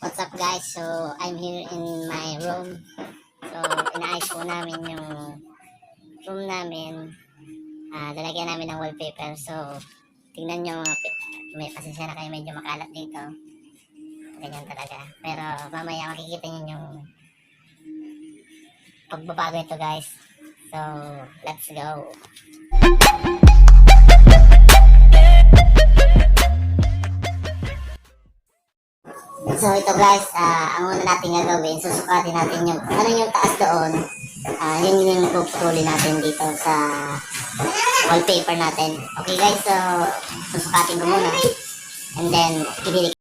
What's up guys? So, I'm here in my room. So, inaayos po namin yung room namin. Ah, lalagyan namin ng wallpaper. So, tingnan nyo mga may pasensya na kayo medyo makalat dito. Ganyan talaga. Pero mamaya makikita nyo yung pagbabago ito guys. So, let's go. So ito guys, ah, ang una natin gagawin, susukatin natin yung, ano yung taas doon, ah, yun yung puputulin natin dito sa wallpaper natin. Okay guys, so susukatin ko muna. And then, ididikit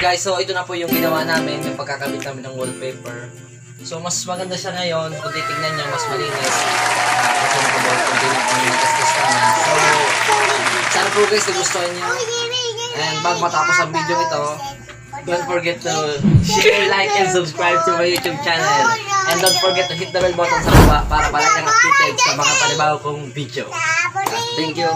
Guys, so ito na po yung ginawa namin, yung pagkakabit namin ng wallpaper. So mas maganda siya ngayon, kung titignan nyo, mas malinis. So, sana po guys, nagustuhan nyo. And bago matapos ang video ito, don't forget to share, like, and subscribe to my YouTube channel. And don't forget to hit the bell button sa baba para palagi updated sa mga panibago kong video. Thank you.